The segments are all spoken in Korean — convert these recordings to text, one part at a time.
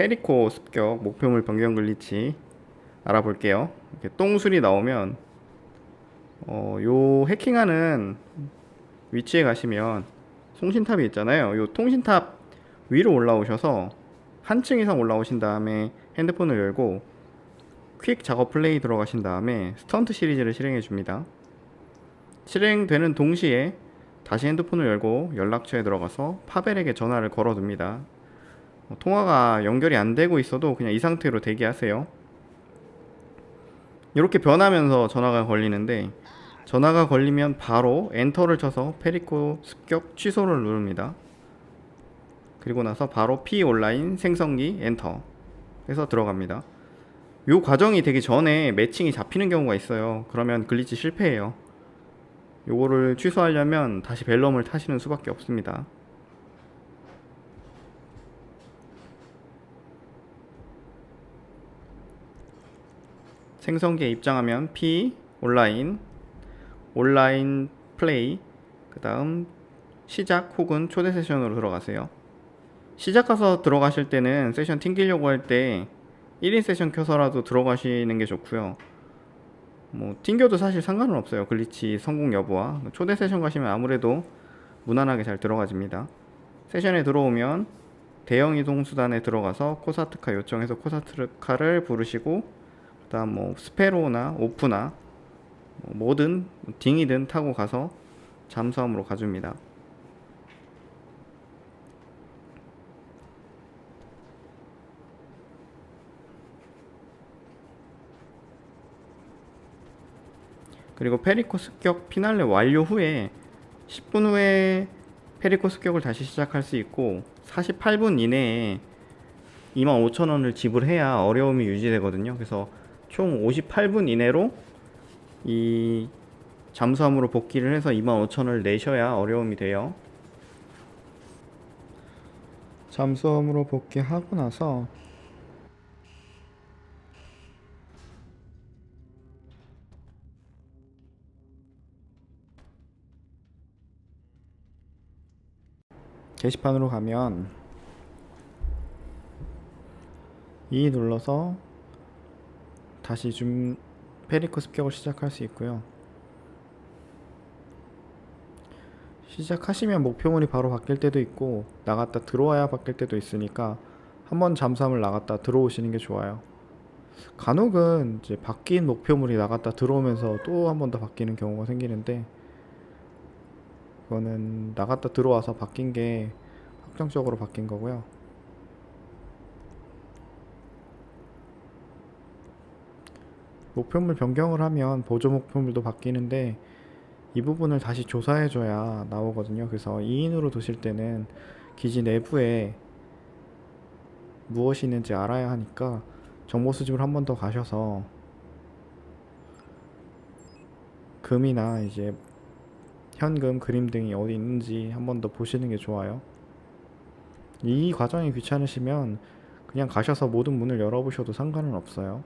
페리코 습격 목표물 변경 글리치 알아볼게요. 이렇게 똥술이 나오면 어, 요 해킹하는 위치에 가시면 송신탑이 있잖아요. 요 통신탑 위로 올라오셔서 한 층 이상 올라오신 다음에 핸드폰을 열고 퀵 작업 플레이 들어가신 다음에 스턴트 시리즈를 실행해 줍니다. 실행되는 동시에 다시 핸드폰을 열고 연락처에 들어가서 파벨에게 전화를 걸어 둡니다. 어, 통화가 연결이 안 되고 있어도 그냥 이 상태로 대기하세요. 이렇게 변하면서 전화가 걸리는데 전화가 걸리면 바로 엔터를 쳐서 페리코 습격 취소를 누릅니다. 그리고 나서 바로 P 온라인 생성기 엔터 해서 들어갑니다. 요 과정이 되기 전에 매칭이 잡히는 경우가 있어요. 그러면 글리치 실패해요. 요거를 취소하려면 다시 벨럼을 타시는 수밖에 없습니다. 생성기에 입장하면 P 온라인 온라인 플레이 그 다음 시작 혹은 초대 세션으로 들어가세요. 시작 가서 들어가실 때는 세션 튕기려고 할 때 1인 세션 켜서라도 들어가시는 게 좋고요. 뭐 튕겨도 사실 상관은 없어요. 글리치 성공 여부와 초대 세션 가시면 아무래도 무난하게 잘 들어가집니다. 세션에 들어오면 대형 이동 수단에 들어가서 코사트카 요청해서 코사트카를 부르시고 그다음 뭐 스페로나 오프나 뭐 뭐든 딩이든 타고 가서 잠수함으로 가줍니다. 그리고 페리코 습격 피날레 완료 후에 10분 후에 페리코 습격을 다시 시작할 수 있고 48분 이내에 25,000원을 지불해야 어려움이 유지되거든요. 그래서 총 58분 이내로 이 잠수함으로 복귀를 해서 25,000원을 내셔야 어려움이 돼요. 잠수함으로 복귀하고 나서 게시판으로 가면 이 눌러서 다시 줌 페리코 습격을 시작할 수 있고요. 시작하시면 목표물이 바로 바뀔 때도 있고 나갔다 들어와야 바뀔 때도 있으니까 한번 잠수함을 나갔다 들어오시는 게 좋아요. 간혹은 이제 바뀐 목표물이 나갔다 들어오면서 또 한 번 더 바뀌는 경우가 생기는데 그거는 나갔다 들어와서 바뀐 게 확정적으로 바뀐 거고요. 목표물 변경을 하면 보조 목표물도 바뀌는데 이 부분을 다시 조사해줘야 나오거든요. 그래서 2인으로 두실 때는 기지 내부에 무엇이 있는지 알아야 하니까 정보 수집을 한 번 더 가셔서 금이나 이제 현금, 그림 등이 어디 있는지 한 번 더 보시는 게 좋아요. 이 과정이 귀찮으시면 그냥 가셔서 모든 문을 열어보셔도 상관은 없어요.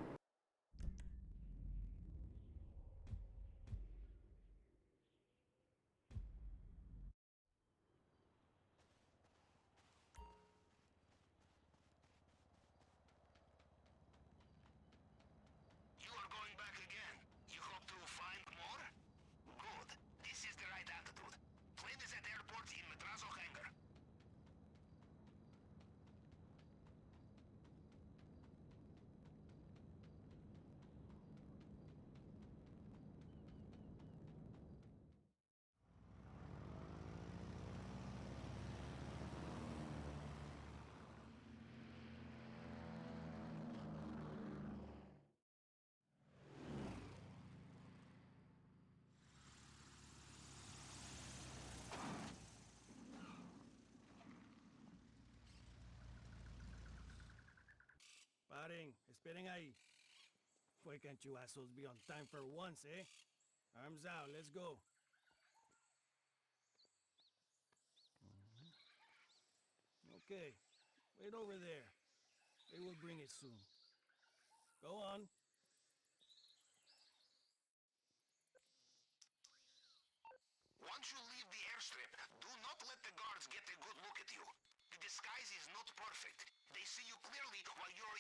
Esperen, esperen ahí. Why can't you assholes be on time for once, eh? Arms out, let's go. Mm-hmm. Okay, wait over there. They will bring it soon. Go on. Once you leave the airstrip, do not let the guards get a good look at you. The disguise is not perfect. They see you clearly while you're